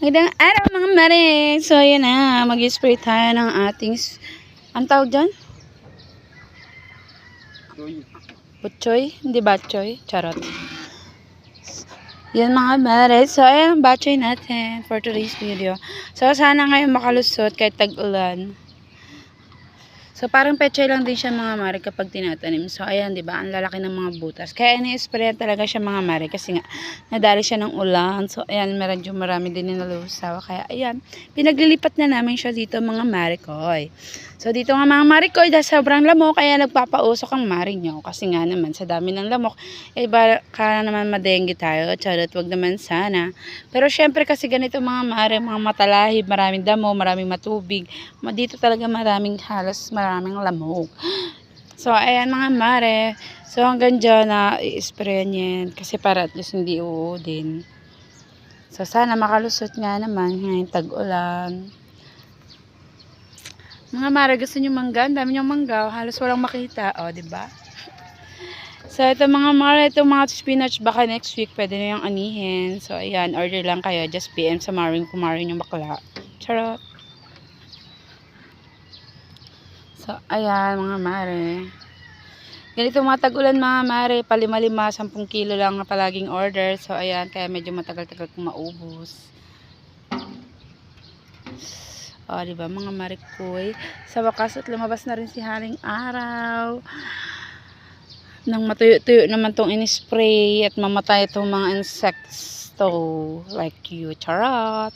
Magandang araw mga mare. So, ayan na. Mag-spray tayo ng ating... Ang tawag dyan? Butchoy? Hindi batchoy? Charot. Yan mga mare. So, ayan ang batchoy natin for today's video. So, sana ngayon makalusot kahit tag-ulan. So, parang pechay lang din siya mga mare kapag tinatanim. So, ayan, di ba? Ang lalaki ng mga butas. Kaya ini-spray talaga siya mga mare kasi nga, nadali siya ng ulan. So, ayan, medyo marami din nilalusaw. Kaya, ayan, pinaglilipat na namin siya dito mga mare koy. So, dito nga mga mare koy, dahil sobrang lamok, kaya nagpapausok ang mare nyo. Kasi nga naman, sa dami ng lamok, eh, baka naman madengge tayo. Charot, wag naman sana. Pero, syempre, kasi ganito mga mare, mga matalahib, maraming damo, maraming matubig. Ma- Dito talaga maraming halos, maraming lamok. So, ayan mga mare. So, hanggang dyan na i-spray niya yan. Kasi para at least hindi uudin. So, sana makalusot nga naman ngayong tag-ulan. Mga mare, gusto nyo mangga? Ang dami nyo mangga. Halos walang makita. O, di ba? So, ito mga mare, ito mga spinach, baka next week pwede na yung anihin. So, ayan, order lang kayo. Just PM sa Maring kung Maring yung bakla. Charot. So, ayan mga mare. Ganito mga tag-ulan mga mare, palima-lima, 10 kilo lang na palaging order. So, ayan, kaya medyo matagal-tagal kong maubos. O, di ba mga marikoy? Sa wakas at lumabas na rin si Haring Araw. Nang matuyo-tuyo naman tong in-spray at mamatay itong mga insects to like you, charot.